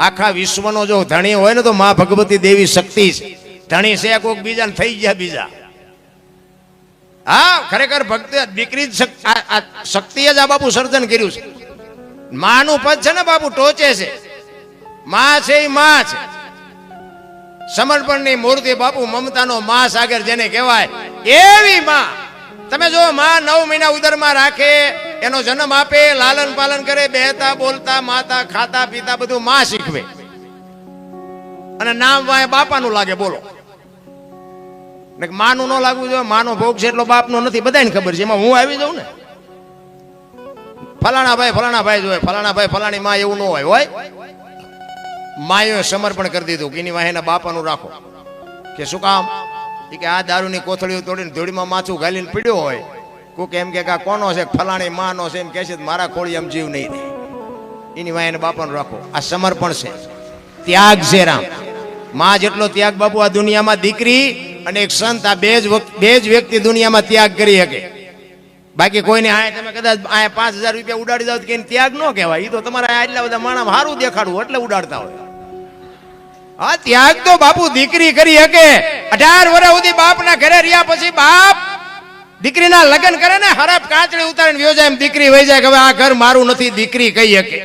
આખા વિશ્વનો જો ધણી હોય ને તો મા ભગવતી દેવી શક્તિ છે. ધણી છે કોઈક બીજા થઈ ગયા બીજા. હા, ખરેખર ભક્તિ દીકરી જ શક્તિએ જ આ બાપુ સર્જન કર્યું છે. માનું પદ છે ને બાપુ, ટોચે છે. મા છે એ મા છે. સમર્પણની મૂર્તિ બાપુ મમતાનો માં સાગર જેને કહેવાય, એવી માં. તમે જો માં નવ મહિના ઉદરમાં રાખે, એનો જન્મ આપે, લાલન પાલન કરે, બેહતા, બોલતા, માતા, ખાતા, પીતા, બધું માં શીખવે. અને નામ વાય બાપાનું લાગે, બોલો. માનું ન લાગવું જોઈએ, માનો ભોગ છે એટલો બાપનો નથી, બધાને ખબર છે. એમાં હું આવી જાઉં ને? ફલાણા ભાઈ ફલાણા ભાઈ જોઈએ ફલાણા ભાઈ, ફલાણી માં એવું ન હોય હોય? માયોએ સમર્પણ કરી દીધું કે એની વાહે એના બાપાનું રાખો. કે શું કામ? કે આ દારૂની કોથળીઓ તોડીને ધૂળીમાં માથું ગાલીને પીડ્યો હોય. કોક એમ કે આ કોનો છે? ફલાણી માનો છે એમ કહે છે મારા ખોળી એમ જીવ નહીં રહે. એની વાહે એના બાપાનું રાખો. આ સમર્પણ છે. ત્યાગ છે રામ. માં જેટલો ત્યાગ બાપુ આ દુનિયામાં દીકરી અને એક સંત આ બે જ બે જ વ્યક્તિ દુનિયામાં ત્યાગ કરી શકે. બાકી કોઈને આ તમે કદાચ આ પાંચ હજાર રૂપિયા ઉડાડી દો કે ત્યાગ ન કહેવાય. એ તો તમારે આટલા બધા માણસ સારું દેખાડવું એટલે ઉડાડતા હોય. હા ત્યાગ તો બાપુ દીકરી કરી શકે. અઢાર વર્ષ સુધી બાપના ઘરે રહ્યા પછી બાપ દીકરીના લગ્ન કરે ને, હરાપ કાચડી ઉતારીને વ્યો જાય એમ દીકરી વહી જાય કે હવે આ ઘર મારું નથી, દીકરી કહી શકે.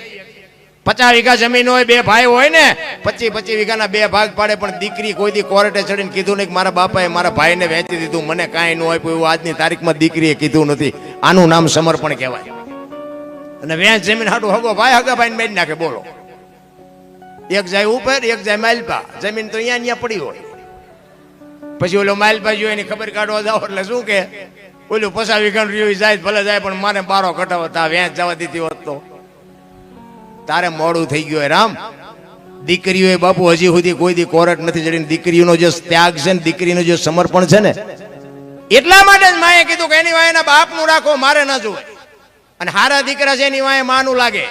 પચાસ વીઘા જમીન હોય, બે ભાઈ હોય ને પચીસ પચીસ વીઘાના બે ભાગ પાડે, પણ દીકરી કોઈ દી કોર્ટે ચડીને કીધું નહીં મારા બાપાએ મારા ભાઈને વેચી દીધું, મને કાંઈ ન કોઈ એવું આજની તારીખમાં દીકરીએ કીધું નથી. આનું નામ સમર્પણ કહેવાય. અને વેચ જમીન હાટું હગો ભાઈ હગા ભાઈને બેન નાખે, બોલો. એક જાય ઉપર, એક જાય માલપા. જમીન તો અહીંયા અહીંયા પડી હોય. પછી ઓલો માલપા જોયો એની ખબર કાઢવા જાવ એટલે શું કે, ઓલું પસા વીઘાનું રહ્યું જાય, ભલે જાય, પણ મારે બારો કટાવો તા વેચ જવા દીધી હોત તો. તારે મોડું થઈ ગયું રામ. દીકરીઓએ બાપુ હજી સુધી કોઈ દી કોરટ નથી ચડીને દીકરીઓનો જે ત્યાગ છે ને દીકરીનું જે સમર્પણ છે ને, એટલા માટે જ માએ કીધું કે એની વાય એના બાપનું રાખો, મારે ન જોવે. અને હારા દીકરા છે એની વાય માનું લાગે.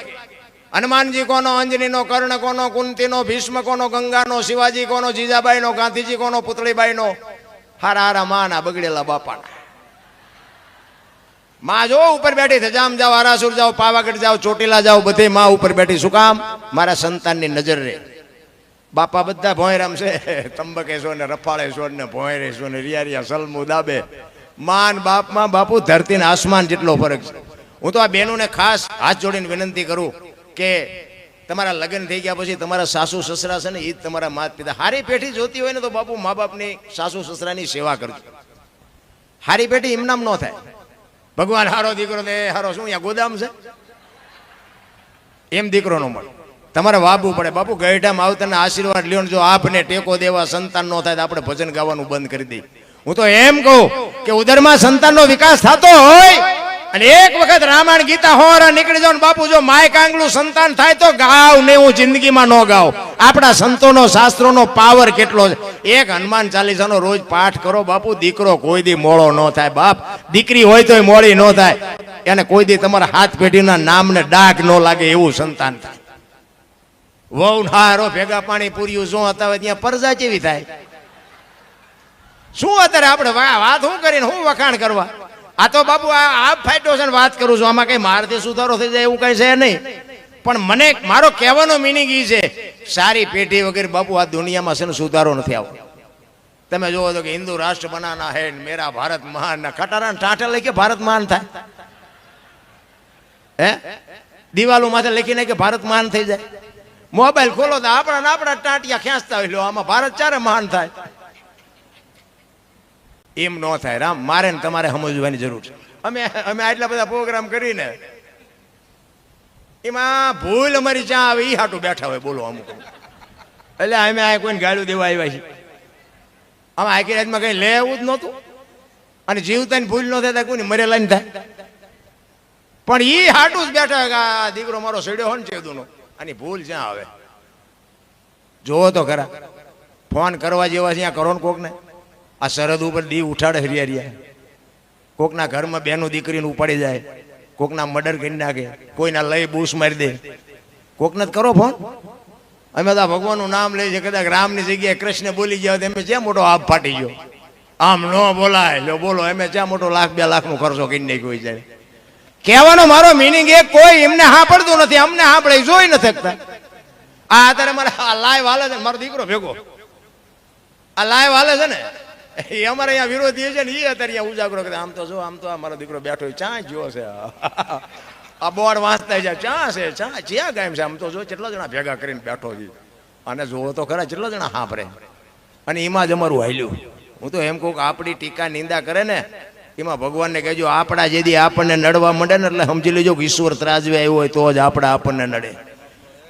હનુમાનજી કોનો અંજનીનો, કર્ણ કોનો, કુંતીનો, ભીષ્મ કોનો, ગંગાનો, શિવાજી કોનો, જીજાબાઈનો, ગાંધીજી કોનો, પુતળીબાઈનો, હારા હારા માના બગડેલા બાપાના. માં જો ઉપર બેઠી થજામ જામ જાઓ, આરાસુર જાઓ, પાવાગઢ જાઓ, ચોટીલા જાઓ, બધે માં ઉપર બેઠી. શું કામ? મારા સંતાનની નજર રે. બાપા બધા ભોંયરામ છે. તંબકેશ્વર ને રફાળેશ્વર ને ભોંયરેશ્વર ને રિયારિયા, સલમુ, દાબે. માન બાપમાં બાપુ ધરતી ને આસમાન જેટલો ફરક છે. હું તો આ બહેનોને ખાસ હાથ જોડીને વિનંતી કરું. કે તમારા લગ્ન થઈ ગયા પછી તમારા સાસુ સસરા છે ને એ તમારા માત પિતા હારી પેઢી જોતી હોય ને તો બાપુ મા બાપની સાસુ સસરાની સેવા કરજો. હારી પેઢી એમનામ ન થાય. ભગવાન હારો દીકરો દે હારો, શું અહીંયા ગોદામ છે? એમ દીકરો નો મળે. તમારે વાપવું પડે. બાપુ ગઈઢામાં આવતાના આશીર્વાદ લ્યો જો આપને ટેકો દેવા સંતાન નો થાય તો આપણે ભજન ગાવાનું બંધ કરી દઈએ. હું તો એમ કહું કે ઉદરમાં સંતાનનો વિકાસ થતો હોય અને એક વખત રામાયણ ગીતા હોર નીકળી જાવ બાપુ, જો માય કાંગલું સંતાન થાય તો ગાવ ને હું જિંદગીમાં ન ગાવ. આપણા સંતોનો, શાસ્ત્રોનો પાવર કેટલો છે? એક હનુમાન ચાલીસાનો રોજ પાઠ કરો, બાપુ, દીકરો કોઈ દી મોળો ન થાય. બાપ, દીકરી હોય તોય મોડી ન થાય. એને કોઈ દી તમારા હાથ પેઢીના નામને ડાઘ ન લાગે એવું સંતાન થાય. વહુ હારો ભેગા પાણી પૂર્યું, શું હતા ત્યાં પરજા કેવી થાય? શું અત્યારે આપણે વાત શું કરીને શું વખાણ કરવા? આ તો બાપુ, આ આ ફાયટો છે વાત કરું છું. આમાં કઈ મારથી સુધારો થઈ જાય એવું કઈ છે નહીં. પણ મને મારો કહેવાનો મિનિંગ એ છે, સારી પેઢી વગેરે બાપુ આ દુનિયામાં છે સુધારો નથી આવતો. તમે જોવો તો કે હિન્દુ રાષ્ટ્ર બનાના હે મેરા ભારત મહાન ના ખટારા ટાંટા લઈ કે ભારત મહાન થાય. હે? દિવાલો માથે લખીને કે ભારત મહાન થઈ જાય. મોબાઈલ ખોલો તો આપણા આપણા ટાંટિયા ખેંચતા હોય આમાં ભારત ચારે મહાન થાય. એમ ન થાય. રામ, મારે ને તમારે સમજવાની જરૂર છે. અમે અમે આટલા બધા પ્રોગ્રામ કરીને એમાં ભૂલ અમારી ચા આવે એ હાટું બેઠા હોય બોલો અમુક એટલે અમે આ કોઈને ગાળું દેવા આવ્યા છીએ. આમાં આખી રાતમાં કઈ લેવું જ નહોતું. અને જીવતાની ભૂલ ન થાય કોઈ મરેલા ને થાય. પણ એ હાટું જ બેઠા હોય કે આ દીકરો મારો સડ્યો હોય ને ચેદુનો. આની ભૂલ જ્યાં આવે. જોવો તો ખરા. ફોન કરવા જેવા છે ત્યાં કરો ને કોકને. આ સરહદ ઉપર દી ઉઠાડે હરિયા હરિયા. કોકના ઘરમાં બેનું દીકરીને ઉપાડી જાય, કોકના મર્ડર કરી નાખે, કોઈના લઈ બૂસ મારી દે. કોકને કરો ફોન? અમે તો ભગવાનનું નામ લઈ છે કદાચ રામની જગ્યાએ કૃષ્ણ બોલી ગયા તો એમ જ્યાં મોટો આપ ફાટી ગયો? આમ ન બોલાય, લો બોલો, એમે જ્યાં મોટો લાખ, બે લાખનો ખર્ચો કરી નાખ્યો હોય જાય કહેવાનો મારો મિનિંગ એ, કોઈ એમને સાંભળતું નથી, અમને સાંભળે જોઈ નથી શકતા. આ અત્યારે મારે આ લાઈવ હાલે છે મારો દીકરો ભેગો. આ લાઈવ હાલે છે ને એ અમારે અહીંયા વિરોધી છે ને એ અત્યારે અહીંયા ઉજાગરો કરે. આમ તો જો, આમ તો અમારો દીકરો બેઠો ચા જો છે. આ બોર્ડ વાંચતા છે ચા છે ચા જ્યાં ગાયમ છે. આમ તો જો કેટલા જણા ભેગા કરીને બેઠો છે. અને જોવો તો ખરા, કેટલા જણા હાંભરે અને એમાં જ અમારું હાલ્યું. હું તો એમ કહું કે આપણી ટીકા નિંદા કરે ને, એમાં ભગવાનને કહેજો, આપણા જેદી આપણને નડવા માંડે ને એટલે સમજી લેજો કે ઈશ્વર ત્રાજવે આવ્યો હોય તો જ આપણા આપણને નડે.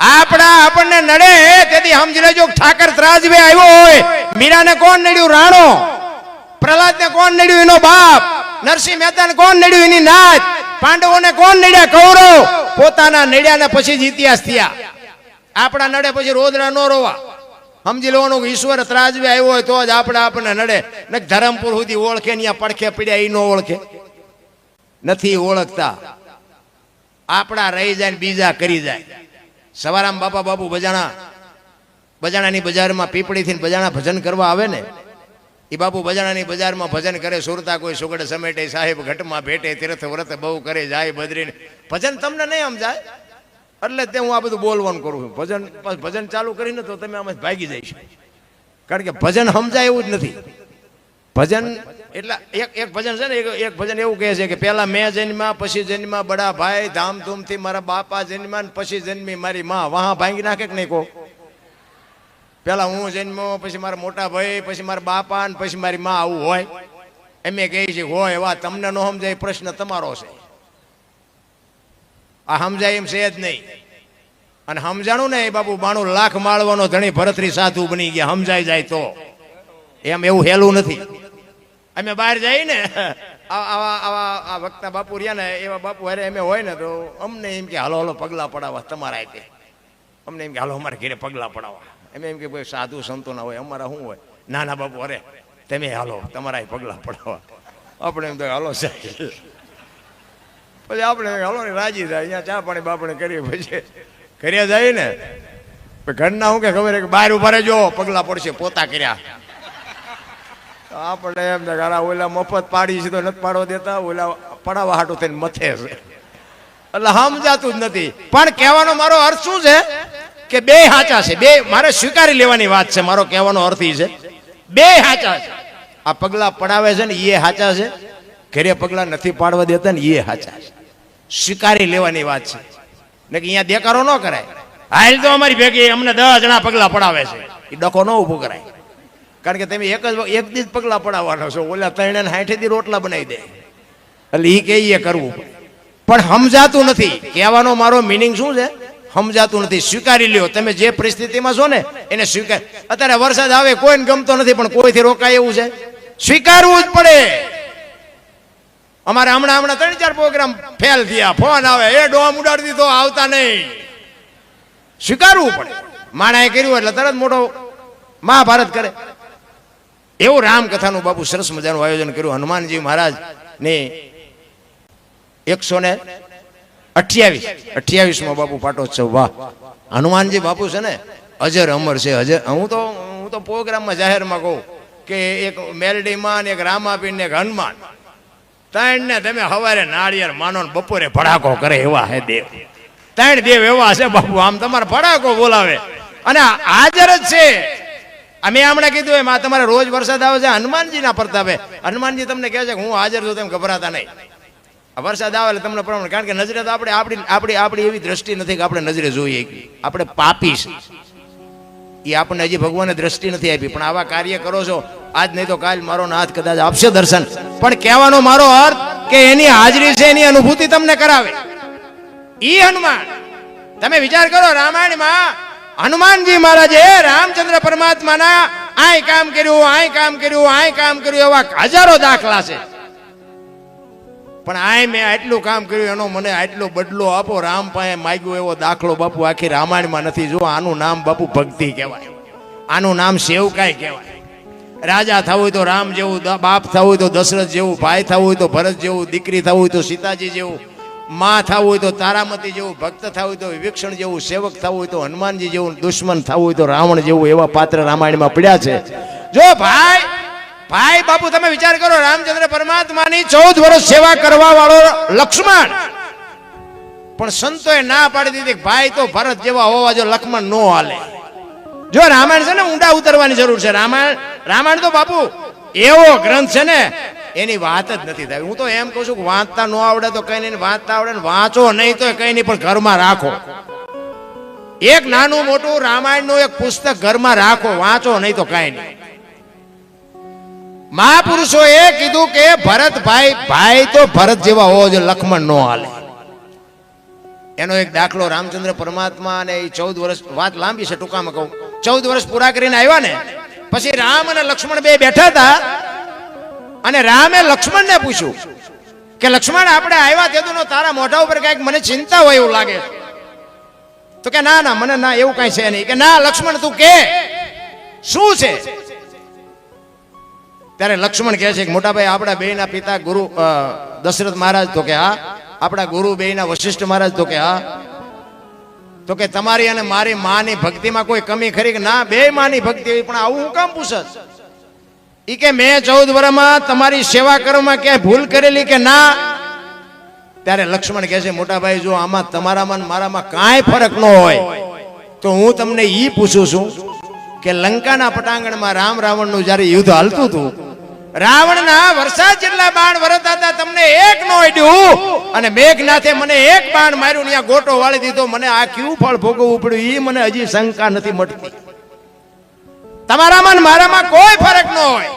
આપણા આપણને નડે, તેથી સમજી લેજો ઠાકર ત્રાજવે આવ્યો હોય. મીરાને કોણ નડ્યું? રાણો. પ્રહલાદને કોણ નડ્યું? એનો બાપ. નરસિંહ મહેતાને કોણ નડ્યું? એની નાત. પાંડવોને કોણ નડ્યા? કૌરવ. પોતાના નડ્યા ને પછી જ ઇતિહાસ થયા. આપણા નડે પછી રોદરા નો રોવા. સમજી લેવાનું ઈશ્વર ત્રાજવે આવ્યો હોય તો જ આપણે આપણને નડે. ને ધરમપુર સુધી ઓળખે ને પડખે પડ્યા એ નો ઓળખે. નથી ઓળખતા. આપણા રહી જાય ને બીજા કરી જાય. સવારામ બાપા બાપુ બજાણા બજાણાની બજારમાં પીપળીથી બજાણા ભજન કરવા આવે ને એ બાપુ બજાણાની બજારમાં ભજન કરે, સુરતા કોઈ સુગડ સમેટે, સાહેબ ઘટમાં ભેટે, તીર્થ વ્રત બહુ કરે, જાય બદરીને. ભજન તમને નહીં સમજાય એટલે તે હું આ બધું બોલવાનું કરું છું. ભજન ભજન ચાલુ કરીને તો તમે આમાં ભાગી જઈશ કારણ કે ભજન સમજાય એવું જ નથી. ભજન, એટલે, એક એક ભજન છે ને, એક ભજન એવું કહે છે કે પહેલા મેં જન્મ્યા, પછી જન્મ્યા બડા ભાઈ, ધામધૂમથી મારા બાપા જન્મ્યા ને પછી જન્મી મારી માં. વાહ ભાંગી નાખે કે નહીં કહો પેલા હું જન્મો પછી મારા મોટા ભાઈ, પછી મારા બાપા ને પછી મારી માં આવું હોય. એમ કહે છે, હોય એવા તમને ન સમજાય, પ્રશ્ન તમારો છે. આ સમજાય એમ છે જ નહીં. અને સમજાણું ને એ બાપુ, બાણું લાખ માળવાનો ધણી ભરતરી સાધુ બની ગયા સમજાઈ જાય તો. એમ એવું હેલું નથી. અમે બહાર જઈએ ને આવા આવા આ વક્તા બાપુ રહ્યા ને, એવા બાપુ અરે અમે હોય ને, તો અમને એમ કે, હાલો હાલો, પગલા પડાવવા તમારા રીતે અમને એમ કે, હાલો, અમારે ઘેરે પગલા પડાવવા. એમ એમ કે ભાઈ સાધુ સંતો ના હોય, અમારા શું હોય? નાના બાપુ, અરે, તમે હાલો તમારા પગલા પડાવવા આપણે એમ તો હાલો સાહેબ. પછી આપણે હાલો રાજી થાય, અહીંયા ચા પાણી બાપણે કરીએ પછી. ઘરે જાય ને ઘરના શું કે ખબર કે બહાર ઊભા રહેજો, પગલા પડશે, પોતા કર્યા. આપણે એમ કે ઓલા મફત પાડી છે તો નથી પાડવા દેતા, ઓલા પડાવવા હાટું થઈને મથે છે. એટલે સમજાતું જ નથી. પણ કહેવાનો મારો અર્થ શું છે? કે બે હાચા છે. બે, મારે સ્વીકારી લેવાની વાત છે. મારો કહેવાનો અર્થ એ છે. બે હાચા છે. આ પગલા પડાવે છે ને એ હાચા છે. ઘરે પગલા નથી પાડવા દેતા ને એ હાચા છે. સ્વીકારી લેવાની વાત છે. ને કે અહીંયા દેકારો ન કરાય. હાલ તો અમારી ભેગી અમને દસ જણા પગલા પડાવે છે. એ ડખો ન ઊભો કરાય. કારણ કે તમે એક જ એક દી જ પગલા પડાવવાનો છો. ઓલા ત્રણે હાઠે દી રોટલા બનાવી દે. એટલે એ કે એ કરવું પણ સમજાતું નથી. કહેવાનો મારો મિનિંગ શું છે? સમજાતું નથી, સ્વીકારી લ્યો. તમે જે પરિસ્થિતિમાં છો ને, એને સ્વીકાર. અત્યારે વરસાદ આવે કોઈને ગમતો નથી, પણ કોઈથી રોકાય એવું છે? સ્વીકારવું જ પડે. અમારે હમણાં હમણાં ત્રણ ચાર પ્રોગ્રામ ફેલ થયા. ફોન આવે, એ ડોમ ઉડાડી દીધો, આવતા નહીં. સ્વીકારવું પડે. માણાએ કર્યું એટલે તરત મોટો મહાભારત કરે. એવું રામકથાનું બાપુ સરસ મજાનું આયોજન કર્યું. હનુમાનજી મહારાજ ને એકસો ને અઠ્યાવીસ. અઠ્યાવીસમાં બાપુ પાટોત્સવ. વાહ. હનુમાનજી બાપુ છે ને, અજર અમર છે, અજર. હું તો હું તો પ્રોગ્રામમાં જાહેરમાં કહું કે એક મેલડીમાં એક રામાપીર ને એક હનુમાન. ત્રણ ને તમે હવારે નાળિયેર માનો ને બપોરે ભડાકો કરે એવા હે દેવ. ત્રણ દેવ એવા છે બાપુ, આમ તમારે ભડાકો બોલાવે. અને હાજર જ છે. અમે હમણાં કીધું એમ તમારે રોજ વરસાદ આવે છે, હનુમાનજીના પ્રતાપે. હનુમાનજી તમને કહે છે કે હું હાજર છું તેમ ગભરાતા નહીં. વરસાદ આવે તમને પ્રમાણ, કારણ કે નજરે તો આપણે આપણી આપણી આપણી એવી દ્રષ્ટિ નથી કે આપણે નજરે જોઈએ. આપણે પાપી છે. એ આપણને હજી ભગવાને દ્રષ્ટિ નથી આપી. પણ આવા કાર્ય કરો છો, આજ નહીં તો કાલ મારો નાથ કદાચ આપશે દર્શન. પણ કહેવાનો મારો અર્થ કે એની હાજરી છે, એની અનુભૂતિ તમને કરાવે. ઈ હનુમાન. તમે વિચાર કરો, રામાયણમાં હનુમાનજી મહારાજે રામચંદ્ર પરમાત્માના આય કામ કર્યું, આય કામ કર્યું, આય કામ કર્યું એવા હજારો દાખલા છે. પણ આય મેં આટલું કામ કર્યું, એનો મને આટલો બદલો આપો. રામ પાસે માગ્યો એવો દાખલો બાપુ, આખી રામાયણમાં નથી. જો આનું નામ બાપુ ભક્તિ કહેવાય. આનું નામ સેવકાય કહેવાય. રાજા થવું હોય તો રામ જેવું બાપ થવું હોય તો દશરથ જેવું, ભાઈ થવું હોય તો ભરત જેવું, દીકરી થવું હોય તો સીતાજી જેવું, માં થવું હોય તો તારામતી જેવું, ભક્ત થવું હોય તો વિભીક્ષણ જેવું, સેવક થવું હોય તો હનુમાનજી જેવું, દુશ્મન થવું હોય તો રાવણ જેવું એવા પાત્ર રામાયણમાં પડ્યા છે. જો ભાઈ ભાઈ, બાપુ, તમે વિચાર કરો, રામચંદ્ર પરમાત્માની ચૌદ વર્ષ સેવા કરવા વાળો લક્ષ્મણ. પણ સંતોએ ના પાડી દીધી ભાઈ, તો ભરત જેવા હોવા જો લક્ષ્મણ નો હાલે. જો રામાયણ છે ને, ઊંડા ઉતરવાની જરૂર છે. રામાયણ રામાયણ તો બાપુ, એવો ગ્રંથ છે ને, એની વાત જ નથી થાય. હું તો એમ કહું છું કે વાંચતા ન આવડે તો કઈ નહીં, વાંચતા આવડે વાંચો, નહીં તો કઈ નહીં, પણ ઘરમાં રાખો. એક નાનું મોટું રામાયણનું એક પુસ્તક ઘરમાં રાખો, વાંચો, નહીં તો કઈ નહીં. મહાપુરુષોએ કીધું કે ભરતભાઈ ભાઈ તો ભરત જેવા હોવો જોઈએ લક્ષ્મણ નો હાલે. એનો એક દાખલો રામચંદ્ર પરમાત્મા અને એ ચૌદ વર્ષ, વાત લાંબી છે ટૂંકામાં કહું. ચૌદ વર્ષ પૂરા કરીને આવ્યા ને, પછી રામ અને લક્ષ્મણ બે બેઠા હતા અને રામે લક્ષ્મણને પૂછ્યું કે, લક્ષ્મણ, આપણે આવ્યા તે તો તારા મોઢા ઉપર કંઈક મને ચિંતા હોય એવું લાગે. તો કે, ના ના, મને ના, એવું કઈ છે નહીં. કે, ના, લક્ષ્મણ, તું કે. શું છે? ત્યારે લક્ષ્મણ કહે છે કે મોટાભાઈ, આપણા બેના પિતા ગુરુ દશરથ મહારાજ તો કે હા. આપણા ગુરુ બેયના વશિષ્ઠ મહારાજ તો કે હા. તો કે તમારી અને મારી માની ભક્તિમાં કોઈ કમી ખરી કે ના, બે માની ભક્તિ હોય પણ આવું હું કામ પૂછસ ઈ કે મેં ચૌદ વર્ષમાં તમારી સેવા કરવામાં ક્યાંય ભૂલ કરેલી કે ના? ત્યારે લક્ષ્મણ કહે છે, મોટાભાઈ, જો આમાં તમારામાં મારામાં કાંઈ ફરક ન હોય, તો હું તમને ઈ પૂછું છું કે લંકાના પટાંગણમાં રામ રાવણનું જ્યારે યુદ્ધ હાલતું હતું રાવણના વરસાદ જેટલા બાણ વરતા હતા, તમને એક નો અડ્યું અને મેઘનાથે મને એક બાણ માર્યું ત્યાં ગોટો વાળી દીધો. મને આ ક્યું ફળ ભોગવવું પડ્યું? એ મને હજી શંકા નથી મટતી. તમારામાં મારામાં કોઈ ફરક ન હોય.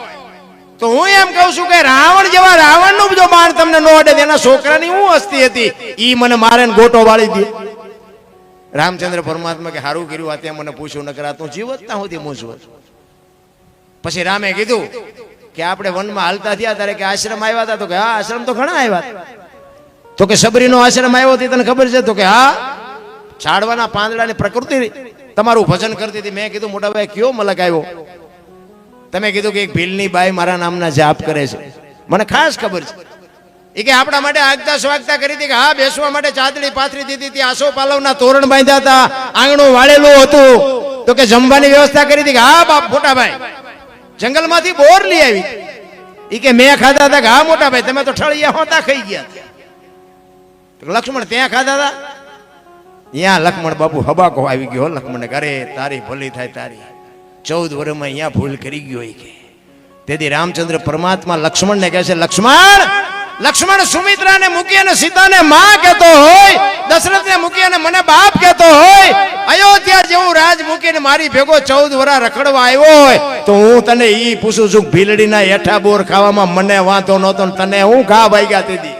તો હું એમ કહું છું કે રાવણ જેવા રાવણનું જો બાણ તમને ન અડે એના છોકરાની હું હસ્તી હતી? ઈ મને મારે ગોટો વાળી દે. રામચંદ્ર પરમાત્મા કે સારું કર્યું આ ત્યાં મને પૂછ્યું, નકરા કરા તું જીવત ના હોતી મૂંઝવત પછી રામે કીધું કે આપણે વનમાં હાલતા થયા ત્યારે કે આશ્રમ આવ્યા હતા તો કે હા, આશ્રમ તો ઘણા આવ્યા તો કે સબરીનો આશ્રમ આવ્યો હતી તને ખબર છે? તો કે હા. છાડવાના પાંદડાની પ્રકૃતિ તમારું ભજન કરતી હતી. મેં કીધું, મોટા ભાઈ, કયો મલક આવ્યો? તમે કીધું કે એક ભીલની બાઈ મારા નામના જાપ કરે છે. મને ખાસ ખબર છે. એ કે આપણા માટે આગતા સ્વાગતા કરી હતી કે હા, બેસવા માટે ચાદડી પાથરી દીધી હતી. આસો પાલવના તોરણ બાંધ્યા હતા. આંગણું વાળેલું હતું. તો કે જમવાની વ્યવસ્થા કરી હતી કે હા, બાપ, મોટા ભાઈ જંગલમાંથી બોર લઈ આવી. એ કે મેં ખાધા હતા કે હા મોટા ભાઈ, તમે તો ઠળિયા હોતા ખાઈ ગયા. લક્ષ્મણ ત્યાં ખાધા હતા ત્યાં લક્ષ્મણ બાપુ હબાકો આવી ગયો લક્ષ્મણ કરે તારી ભલી થાય તારી. ચૌદ વર્ષમાં અહીંયા ભૂલ કરી ગયો એ કે. તેથી રામચંદ્ર પરમાત્મા લક્ષ્મણને કહે છે, લક્ષ્મણ લક્ષ્મણ સુમિત્રાને મૂકી અને સીતાને માં કહેતો હોય, દશરથને મૂકી અને મને બાપ કહેતો હોય, અયોધ્યા જેવું રાજ મૂકીને મારી ભેગો ચૌદ વરા રખડવા આવ્યો હોય, તો હું તને ઈ પૂછું છું ભીલડીના હેઠા બોર ખાવામાં મને વાંધો નહોતો તને હું ખા ભાગ્યા તેથી?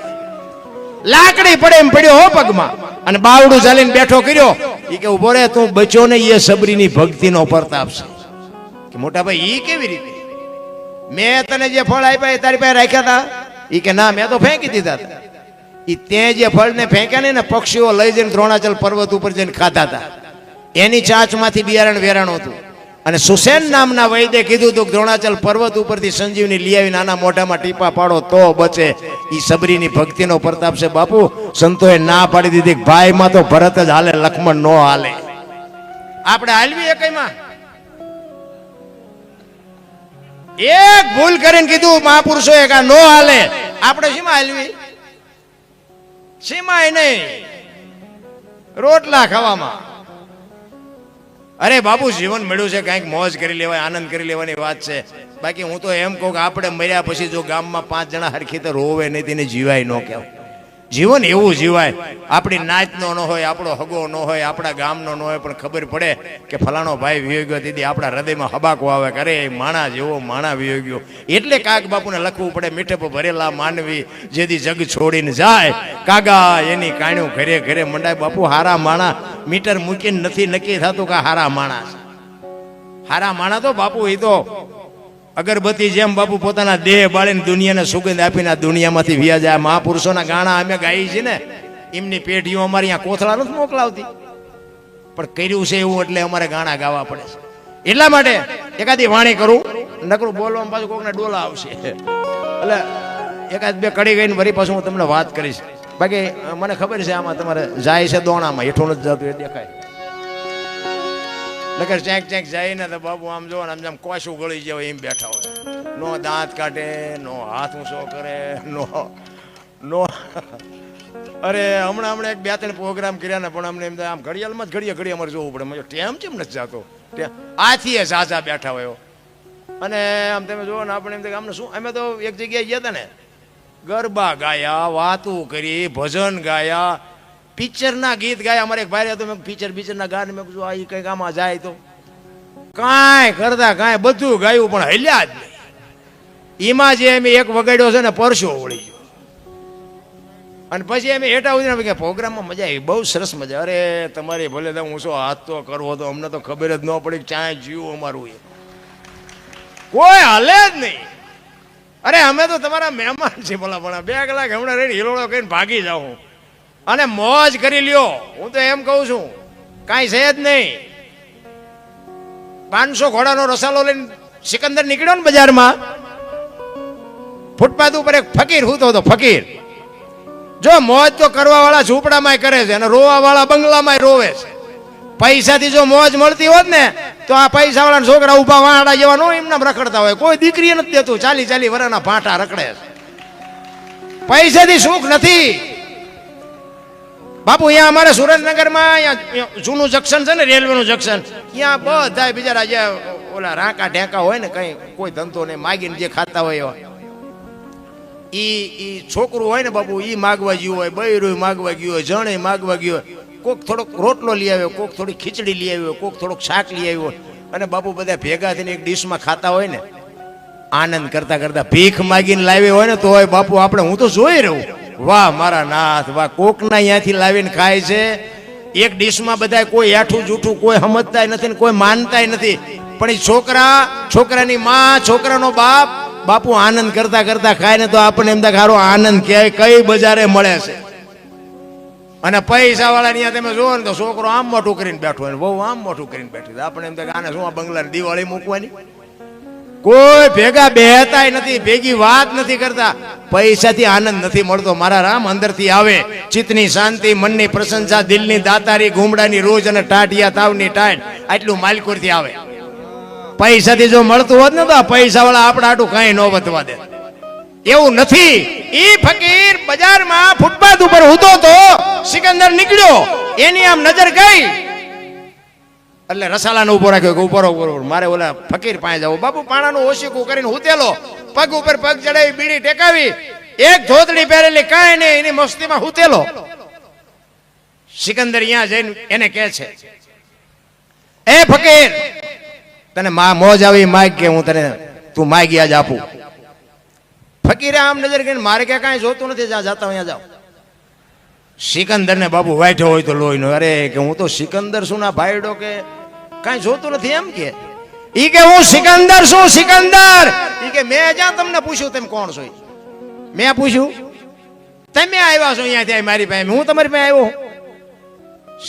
લાકડી પડે એમ પડ્યો હો પગમાં, અને બાવડું ચાલીને બેઠો કર્યો. એ કે ઊભો રે, તું બચો ને એ સબરીની ભક્તિનો પ્રતાપ છે. કે મોટા ભાઈ, ઈ કેવી રીતે? મેં તને જે ફળ આપ્યા એ તારી પાસે રાખ્યા હતા? ઈ કે, ના, મેં તો ફેંકી દીધા. હતા ઈ તે જે ફળને ફેંક્યા ને ને પક્ષીઓ લઈ જઈને દ્રોણાચલ પર્વત ઉપર જઈને ખાતા હતા. એની ચાંચમાંથી બિયારણ વેરણ હતું. અને સુસેન નામના વૈદ્ય કીધું હતું દ્રોણાચલ પર્વત ઉપરથી સંજીવની લઈ આવી નાના મોઢામાં ટીપા પાડો તો બચે. ઈ સબરીની ભક્તિનો પ્રતાપ છે, બાપુ, સંતોએ ના પાડી દીધી ભાઈમાં તો ભરત જ હાલે લક્ષ્મણ નો હાલે. આપણે હાલવી એકઈમાં એક ભૂલ કરીને કીધું મહાપુરુષોએ કે નો હાલે. આપણે સીમા હાલવી? સીમાય નહીં. રોટલા ખાવામાં. અરે બાબુ જીવન મળ્યું છે, કંઈક મોજ કરી લેવાય, આનંદ કરી લેવાની વાત છે. બાકી હું તો એમ કહું કે આપણે મર્યા પછી જો ગામમાં પાંચ જણા હરખી તો રોવે નહીં, તેને જીવાય ન કહેવાય. જીવન એવું જીવાય, આપણી નાચનો ન હોય, આપણો હગો ન હોય, આપણા ગામનો ન હોય, પણ ખબર પડે કે ફલાણો ભાઈ વિયોગ્યો ગયો તેથી આપણા હૃદયમાં હબાકો આવે કરે એ માણા જેવો માણા વિયોગ્યો એટલે કાગ બાપુને લખવું પડે, મીઠપ ભરેલા માનવી જેથી જગ છોડીને જાય. કાગા એની કાણ્યું ઘરે ઘરે મંડાય, બાપુ હારા માણા, મીટર મૂકીને નથી નક્કી થતું કે હારા માણા હારા માણા તો બાપુ એ તો અગરબત્તી જેમ બાપુ પોતાના દેહ બાળીને દુનિયાને સુગંધ આપીને દુનિયામાંથી વ્યા જાય. મહાપુરુષોના ગાણા અમે ગાઈ છીએ ને, એમની પેઢીઓ અમારે અહીંયા કોથળા નથી મોકલાવતી. પણ કર્યું છે એવું એટલે અમારે ગાણા ગાવા પડે છે. એટલા માટે એકાદી વાણી કરું, નકરું બોલવામાં પાછું કોકને ડોલા આવશે. એટલે એકાદ બે કડી ગઈને વરી પાછું હું તમને વાત કરીશ. બાકી મને ખબર છે આમાં તમારે જાય છે દોણામાં હેઠું નથી જતું એ દેખાય. નકર ચેક ચેક જાય ને તો બાબુ આમ જો આમ જેમ કોશું ગળી જાય એમ બેઠા હોય. નો દાંત કાઢે, નો હાથ ઊંચો કરે, નો નો. અરે હમણાં હમણાં એક બે ત્રણ પ્રોગ્રામ કર્યા ને પણ અમને એમ આમ ઘડિયાળમાં જ ઘડીએ ઘડીએ અમારે જોવું પડે. મજો ટેમ કેમ નથી જાતો? આથી એ ઝાઝા બેઠા હોય અને આમ તમે જુઓ ને આપણે એમ કે આમને શું, અમે તો એક જગ્યાએ ગયા હતા ને. ગરબા ગાયા, વાતું કરી, ભજન ગાયા પિક્ચરના ગીત ગાયા. અમારે એક ભાઈ હતો, મેં પિક્ચર પિક્ચરના ગાને. મેં કીધું આ કંઈ કંઈક જાય તો. કાંઈ કરતા કાંઈ બધું ગાયું, પણ હલ્યા જ નહીં. એમાં જે એમ એક વગાડ્યો છે ને, પરસો વળી ગયો. અને પછી એમ હેઠા ઉતરીને કે પ્રોગ્રામમાં મજા આવી. બહુ સરસ મજા. અરે, તમારી ભલે તો હું શું હાથ તો કરવો તો, અમને તો ખબર જ ન પડી ચાય જીવું અમારું એ કોઈ હાલે જ નહીં. અરે, અમે તો તમારા મહેમાન છે ભલા ભલા. બે કલાક હમણાં રેડી હિલોળો કરીને ભાગી જાઉં. અને મોજ કરી લ્યો. હું તો એમ કહું છું, કાંઈ છે જ નહીં. પાંચસો ઘોડાનો રસાલો લઈને સિકંદર નીકળ્યો ને બજારમાં. ફૂટપાથ ઉપર એક ફકીર હૂતો હતો, ફકીર. જો મોજ તો કરવા વાળા ઝૂંપડામાં કરે છે અને રોવા વાળા બંગલામાં રોવે છે. પૈસાથી જો મોજ મળતી હોત ને, તો આ પૈસા વાળા છોકરા ઊભા વાંડા જેવા નો એમના રખડતા હોય. કોઈ દીકરી નથી દેતું. ચાલી ચાલી વરાના ભાંટા રખડે છે. પૈસાથી સુખ નથી. બાપુ, અહીંયા અમારે સુરેન્દ્રનગરમાં અહીંયા જૂનું જંકશન છે ને, રેલવેનું જંકશન. ત્યાં બધા બિચારા જે ઓલા રાંકા ઢેકા હોય ને, કઈ કોઈ ધંધો નહીં, માગીને જે ખાતા હોય એવા. ઈ ઈ છોકરું હોય ને બાપુ, ઈ માગવા ગયું હોય બૈરું માગવા ગયું હોય જણે માગવા ગયું હોય. કોક થોડોક રોટલો લઈ આવ્યો, કોક થોડી ખીચડી લઈ આવ્યો, કોક થોડોક શાક લઈ આવ્યો. અને બાપુ બધા ભેગા થઈને એક ડીશમાં ખાતા હોય ને, આનંદ કરતા કરતા ભીખ માગીને લાવી હોય ને, તો બાપુ, આપણે હું તો જોઈ રહું. વાહ, મારા નાથ, વાહ, કોકના અહીંયાથી લાવીને ખાય છે. એક ડીશમાં બધા કોઈ આઠું જૂઠું, કોઈ સમજતાય નથી કોઈ માનતાય નથી. પણ એ છોકરા, છોકરાની માં, છોકરાનો બાપ, બાપુ આનંદ કરતા કરતા ખાય ને તો આપણને એમ સારો આનંદ ક્યાંય કઈ બજારે મળે છે. અને પૈસા વાળા ત્યાં તમે જુઓ ને તો છોકરો આમ મોટું કરીને બેઠો હોય બહુ આમ મોટું કરીને બેઠું આપણે એમ થાય આને શું આ બંગલાની દિવાળી મૂકવાની? કોઈ ભેગા બેહતાય નથી, ભેગી વાત નથી કરતા. પૈસાથી આનંદ નથી મળતો. મારા રામ અંદરથી આવે. ચિત્તની શાંતિ, મનની પ્રશંસા, દિલની દાતારી, ઘૂમડાની રોજ અને ટાટિયા તાવની ટાટ આટલું માલકોરથી આવે. પૈસાથી જો મળતું હોત ને તો પૈસા વાળા આપણા આટું કઈ ન વધવા દે. એવું નથી. ઈ ફકીર બજારમાં ફૂટપાથ ઉપર ઉતો તો સિકંદર નીકળ્યો. એની આમ નજર ગઈ. એટલે રસાલાને ઊભો રાખ્યો કે ઊભો ઊભો મારે ઓલા ફકીર પાસે જવું. બાપુ, પાણાનું ઓશીકું કરીને હુતેલો પગ ઉપર પગ ચડાવી, બીડી ટેકાવી. એક ધોતડી પહેરેલી કાંઈ નહીં, એની મસ્તીમાં હુતેલો સિકંદર અહીંયા જઈને એને કહે છે, એ ફકીર, તને મા મોજ આવી, માગ કે હું તને, તું માગી આજ આપું. ફકીરે આમ નજર કરીને મારે ક્યાં કાંઈ જોતું નથી જા જાતા અહીંયા જાઓ. સિકંદર ને બાબુ વાઠ્યો હોય તો લોહી નો અરે, કે હું તો સિકંદર શું ના ભાઈડો કે કાંઈ જોતું નથી એમ કે? ઈ કે હું સિકંદર છું સિકંદર. ઈ કે મેં જ્યાં તમને પૂછ્યું તમે કોણ છો મેં પૂછ્યું? તમે આવ્યા છો અહીંયાથી મારી પાસે. હું તમારી પાસે આવ્યો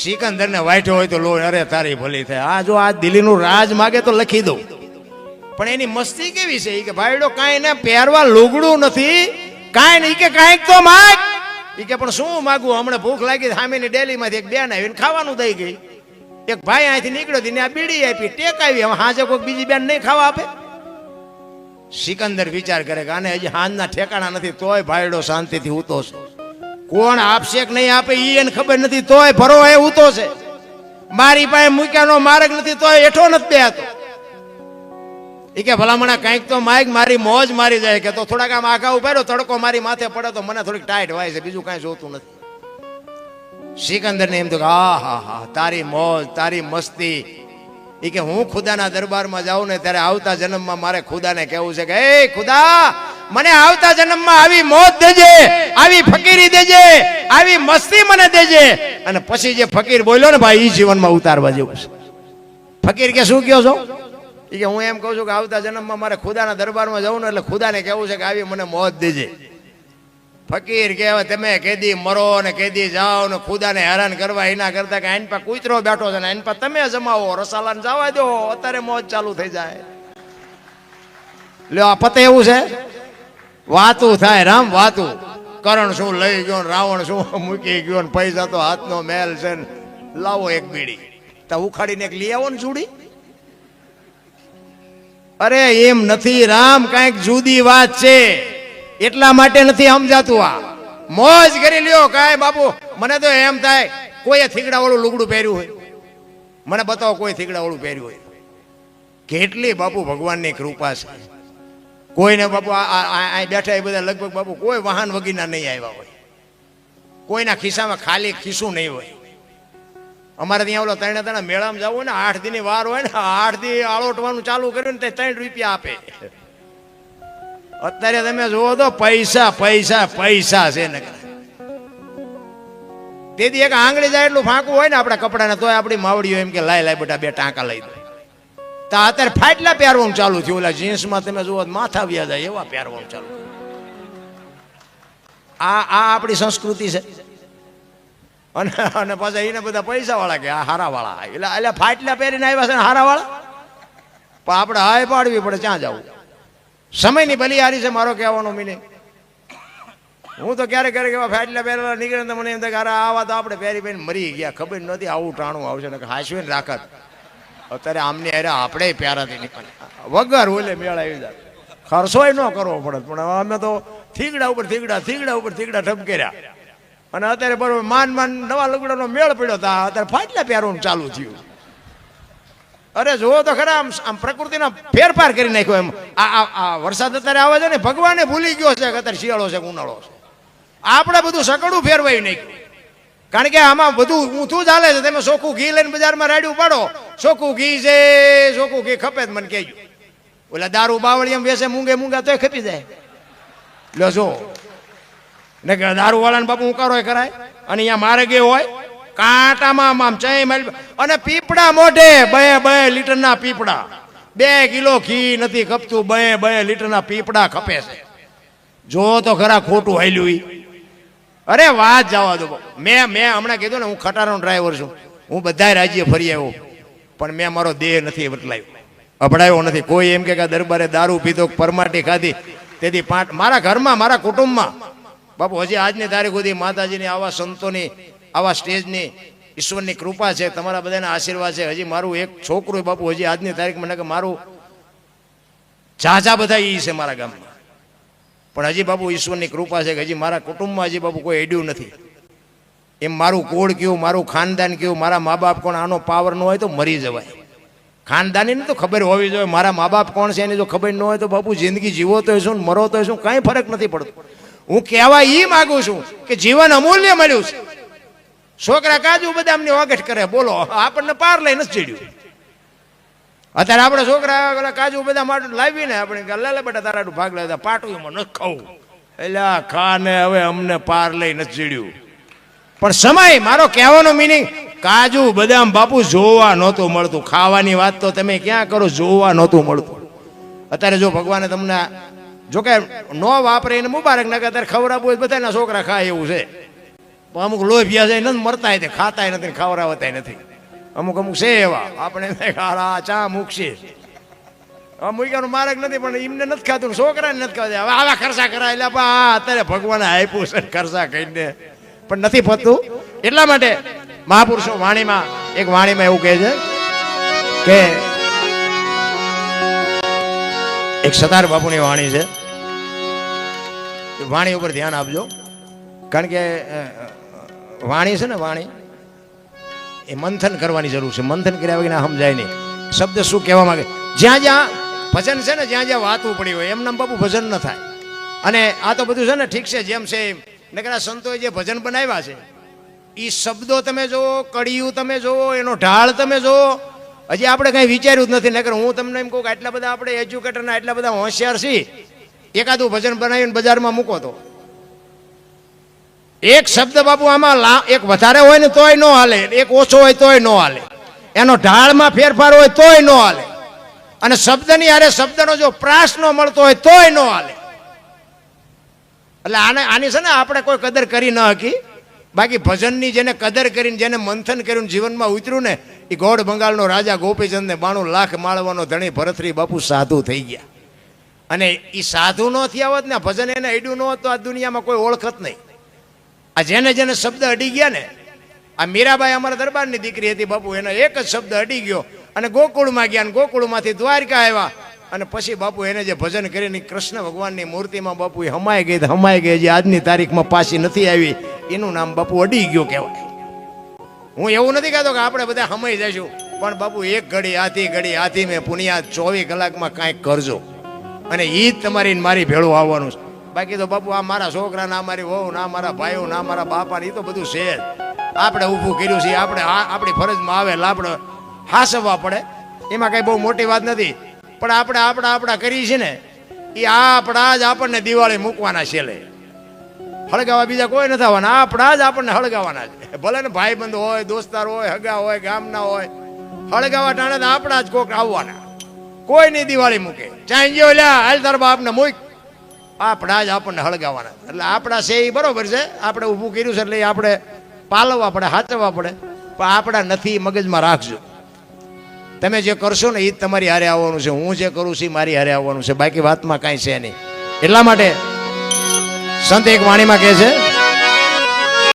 સિકંદર ને વાઠ્યો હોય તો લો અરે તારી ભલી થાય. આ જો આ દિલ્હીનું રાજ માગે તો લખી દઉં. પણ એની મસ્તી કેવી છે? ઈ કે ભાઈડો કાંઈ ને પહેરવા લુગડું નથી. કાંઈ નહીં કે કાંઈક તો માગ. ઈ કે પણ શું માગું? હમણાં ભૂખ લાગી સામેની ડેલીમાંથી એક બેન આવીને ખાવાનું દઈ ગઈ. એક ભાઈ અહીંથી નીકળ્યો તેને આ બીડી આપી, ટેક આવી. હવે હાજે કોઈ બીજી બેન નહીં ખાવા આપે. સિકંદર વિચાર કરે કે આને હજી હાંજના ઠેકાણા નથી, તોય ભાઈડો શાંતિથી ઉતો છે. કોણ આપશે કે નહીં આપે, ઈ એને ખબર નથી, તોય ભરો એ ઉતો છે. મારી પાસે મૂક્યાનો માર્ગ નથી, તોય એઠો નથી બેહતો. એ કે ભલામણા કંઈક તો માઈક મારી મોજ મારી જાય, કે તો થોડાક આમ આઘા ઉભેરો તડકો મારી માથે પડે તો મને થોડીક ટાઈટ વાય છે, બીજું કાંઈ જોતું નથી. સિકંદર ને એમ તો કે, આ, હા હા, તારી મોજ તારી મસ્તી. એ કે, હું ખુદાના દરબારમાં જાઉં ને ત્યારે આવતા જન્મમાં મારે ખુદાને કહેવું છે કે, એ ખુદા, મને આવતા જન્મમાં આવી મોત દેજે, આવી ફકીરી દેજે, આવી મસ્તી મને દેજે. અને પછી જે ફકીર બોલ્યો ને, ભાઈ એ જીવનમાં ઉતારવા જેવું છે. ફકીર કે, શું કહો છો? ઈ કે, હું એમ કહું છું કે, આવતા જન્મમાં મારે ખુદાના દરબારમાં જવું ને એટલે ખુદાને કહેવું છે કે, આવી મને મોત દેજે. ફકીર કહેવાય, તમે કેદી મરો ને કેદી જાઓ ને ખુદાને હેરાન કરવા એના કરતા કે આઈન પર કૂતરો બેઠો છે ને આઈન પર તમે જમાવો, રસાલાને જવા દો, અત્યારે મોજ ચાલુ થઈ જાય. લ્યો, આ પતે એવું છે? વાતું થાય, રામ વાતું. કરણ શું લઈ ગયો ને રાવણ શું મૂકી ગયો ને પૈસા તો હાથનો મેલ છે ને. લાવો એક બીડી. તો ઉખાડીને એક લઈ આવો ને ચૂડી અરે એમ નથી, રામ, કાંઈક જુદી વાત છે. એટલા માટે નથી સમજાતું આ. મોજ કરી લ્યો, કાંઈ બાપુ. મને તો એમ થાય, કોઈએ થીગડા વાળું લુગડું પહેર્યું હોય? મને બતાવો, કોઈ થીગડા વાળું પહેર્યું હોય? કેટલી બાપુ ભગવાનની કૃપા છે. કોઈને બાપુ આ બેઠા એ બધા લગભગ બાપુ કોઈ વાહન વગીના નહીં આવ્યા હોય. કોઈના ખિસ્સામાં ખાલી ખિસ્સું નહીં હોય. અમારે ત્યાં ઓલો ત્રણે ત્રણ મેળામાં જવું ને, આઠ દિનની વાર હોય ને, આઠ દી આળોટવાનું ચાલુ કર્યું ને તે ત્રણ રૂપિયા આપે. અત્યારે તમે જુઓ તો પૈસા પૈસા પૈસા છે ને. તેથી એક આંગળી જાય એટલું ફાંકું હોય ને આપણા કપડાને, તોય આપણી માવડીઓ એમ કે, લાય લાય બેટા બે ટાંકા લઈ દો. તો અત્યારે ફાટલા પહેરવાનું ચાલુ થયું. ઓલા જીન્સમાં તમે જુઓ માથા વ્યા જાય એવા પહેરવાનું ચાલુ આ આ આપણી સંસ્કૃતિ છે. અને અને પાછા એને બધા પૈસા વાળા કે, આ હારા વાળા એટલે એટલે ફાટલા પહેરીને આવ્યા છે ને હારા વાળા પણ આપણે હાય પાડવી પડે ચ્યાં જવું? સમયની બલિહારી છે, મારો કહેવાનો મિનિંગ હું તો ક્યારેક ક્યારેક એવા ફાટલા પહેરેલા નીકળે તો મને એમ થાય અરે આવા તો આપણે પહેરી પહેરી મરી ગયા, ખબર નથી આવું ટાણું આવશે ને હાસવે ને રાખત અત્યારે આમની અરે આપણે પ્યારાથી નીકળે વગર ઓલે મેળ આવી જાય. ખર્ચોય ન કરવો પડે, પણ અમે તો થીગડા ઉપર થીગડા થીગડા ઉપર થીગડા ઠપકેર્યા. અને અત્યારે બરોબર માન માન નવા લુગડાનો મેળ પડ્યો હતા અત્યારે ફાટલા પહેરવાનું ચાલુ થયું. અરે જુઓ તો ખરા, આમ આમ પ્રકૃતિનો ફેરફાર કરી નાખ્યો એમ. આ આ- વરસાદ અત્યારે આવે છે ને, ભગવાને ભૂલી ગયો છે કે અત્યારે શિયાળો છે ઉનાળો છે. આપણે બધું સકડું ફેરવાયું નાખ્યું. કારણ કે આમાં બધું ઊંધું ચાલે છે. તમે ચોખ્ખું ઘી લઈને બજારમાં રાડ્યું પાડો ચોખ્ખું ઘી છે, ચોખ્ખું ઘી ખપે જ મને કહેજો. ઓલા દારૂ બાવળી એમ વેસે મૂંગે, મૂંગા, તોય ખપી જાય. લો જો ને કે દારૂ વાળાને બાપુ ઉકારો કરાય? અને અહીંયા મારે ગયો હોય કાંટામાં આમ ચાઈ મારી અને પીપડા મોઢે બે બે લીટરના પીપડા બે કિલો ઘી નથી ખપતું બે બે લીટરના પીપડા ખપે છે. જો તો ખરા ખોટું હાલ્યું અરે વાત જવા દો. મેં મેં હમણાં કીધું ને, હું ખટારો ડ્રાઈવર છું. હું બધા રાજ્ય ફરી આવ્યો. પણ મેં મારો દેહ નથી બદલાયો. અભડાયો નથી. કોઈ એમ કે કે દરબારે દારૂ પીધો, પરમાટી ખાધી. તેથી પાંચ મારા ઘરમાં, મારા કુટુંબમાં બાપુ, હજી આજની તારીખ સુધી માતાજીની આવા સંતોની આવા સ્ટેજની ઈશ્વરની કૃપા છે, તમારા બધાના આશીર્વાદ છે. હજી મારું એક છોકરું બાપુ, હજી આજની તારીખમાં કે મારું ઝાઝા બધા એ છે મારા ગામમાં. પણ હજી બાપુ ઈશ્વરની કૃપા છે કે હજી મારા કુટુંબમાં હજી બાપુ કોઈ એડ્યું નથી. એમ મારું કોળ કયું, મારું ખાનદાન કયું, મારા મા બાપ કોણ, આનો પાવર ન હોય તો મરી જવાય. ખાનદાનીને તો ખબર હોવી જોઈએ, મારા મા બાપ કોણ છે એની જો ખબર ન હોય તો બાપુ જિંદગી જીવો તો શું મરો તો શું કાંઈ ફરક નથી પડતો. હું કહેવા એ માગું છું કે જીવન અમૂલ્ય મળ્યું છે. છોકરા કાજુ બદામની વાગઠ કરે, બોલો, આપણને પાર લઈ નથી ચડ્યું. અત્યારે આપણે છોકરા કાજુ બધા માટે લાવીને આપણે કે લે બેટા, તારા ભાગ લેતા એમાં ન ખાવું એટલે ખાને હવે અમને પાર લઈ નથી ચડ્યું. પણ સમય, મારો કહેવાનો મિનિંગ કાજુ બદામ બાપુ જોવા નહોતું મળતું. ખાવાની વાત તો તમે ક્યાં કરો, જોવા નહોતું મળતું. અત્યારે જો ભગવાને તમને જો કે ન વાપરે એને મુબારક ના કે અત્યારે ખવડાવવું બધાના છોકરા ખાય એવું છે. અમુક લોભિયા છે નથી મરતા તે ખાતાય નથી ખવડાવતાય નથી. અમુક અમુક છે એવા. આપણે ચા મૂકશે મૂક્યાનું માર્ગ નથી, પણ એમને નથી ખાતું છોકરાને નથી ખાતું. હવે આવા ખર્ચા કરાય. એટલે આ, અત્યારે ભગવાને આપ્યું છે ખર્ચા કહીને પણ નથી પતતું. એટલા માટે મહાપુરુષો વાણીમાં, એક વાણીમાં એવું કહે છે કે એક સતાર બાપુની વાણી છે. વાણી ઉપર ધ્યાન આપજો. કારણ કે વાણી છે ને વાણી? એ મંથન કરવાની જરૂર છે. મંથન કર્યા વગર સમજાય નહીં. શબ્દ શું કહેવા માંગે? જ્યાં જ્યાં ભજન છે ને, જ્યાં જ્યાં વાતું પડી હોય, એમનામ બાપુ ભજન ન થાય. અને આ તો બધું છે ને, ઠીક છે, જેમ છે એમ. નકરા સંતોએ જે ભજન બનાવ્યા છે એ શબ્દો તમે જુઓ, કડિયું તમે જુઓ, એનો ઢાળ તમે જુઓ. હજી આપણે કંઈ વિચાર્યું જ નથી. નકર હું તમને એમ કહું કે આટલા બધા આપણે એજ્યુકેટરના આટલા બધા હોશિયાર છીએ. એકાદું ભજન બનાવીને બજારમાં મૂકો તો. એક શબ્દ બાપુ આમાં એક વધારે હોય ને તોય ન હાલે. એક ઓછો હોય તોય ન હાલે. એનો ઢાળમાં ફેરફાર હોય તોય ન હાલે. અને શબ્દની આરે શબ્દનો જો પ્રાસ ન મળતો હોય તોય ન હાલે. એટલે આને આની છે ને આપણે કોઈ કદર કરી ન હકી. બાકી ભજનની જેને કદર કરીને, જેને મંથન કર્યું જીવનમાં ઉતર્યું ને, એ ગોળ બંગાળનો રાજા ગોપીચંદને બાણું લાખ માળવાનો ધણી ભરતરી બાપુ સાધુ થઈ ગયા. અને એ સાધુ ન થયા હોત ને, ભજન એને અડ્યું ન હોત, તો આ દુનિયામાં કોઈ ઓળખત નહીં. આ જેને જેને શબ્દ અડી ગયા ને, આ મીરાબાઈ અમારા દરબારની દીકરી હતી બાપુ, એનો એક જ શબ્દ અડી ગયો. અને ગોકુળમાં ગયા અને ગોકુળમાંથી દ્વારકા આવ્યા. અને પછી બાપુ એને જે ભજન કરીને કૃષ્ણ ભગવાનની મૂર્તિમાં બાપુ હમાઈ ગઈ હમાઈ ગઈ જે આજની તારીખમાં પાછી નથી આવી. એનું નામ બાપુ અડી ગયો કહેવાય. હું એવું નથી કહેતો કે આપણે બધા હમાઈ જઈશું, પણ બાપુ એક ઘડી આથી ઘડી આથી મેં પુનિયા ચોવીસ કલાકમાં કાંઈક કરજો. અને એ જ તમારી મારી ભેળું આવવાનું છે. બાકી તો બાપુ, આ મારા છોકરા ના મારી વહુ ના મારા ભાઈઓ ના મારા બાપા એ તો બધું છે આપણે ઊભું કર્યું છે, આપણે આપણી ફરજમાં આવે એટલે આપણે હાસવવા પડે. એમાં કઈ બહુ મોટી વાત નથી, પણ આપણે આપણા આપણા કરીએ છીએ ને એ આપણા જ આપણને દિવાળી મૂકવાના છેલ્લે. હળગાવા બીજા કોઈ નથી આવવાના, આપણા જ આપણને હળગાવાના છે. ભલે ને ભાઈ બંધ હોય, દોસ્તાર હોય, હગા હોય, ગામના હોય હળગાવા ટાણે આપણા જ કોક આવવાના. કોઈ નહીં દિવાળી મૂકે. ગયો લ્યા, હાલ તાર બાપને મૂક. આપણા જ આપણને હળગાવાના. એટલે આપણા છે એ બરોબર છે. આપણે ઊભું કર્યું છે એટલે આપણે પાલવવા પડે, હાચવવા પડે. પણ આપણા નથી મગજમાં રાખજો. તમે જે કરશો ને એ જ તમારી હારે આવવાનું છે. હું જે કરું છું મારી હારે આવવાનું છે. બાકી વાતમાં કાંઈ છે નહીં. એટલા માટે સંત એક વાણીમાં કહે છે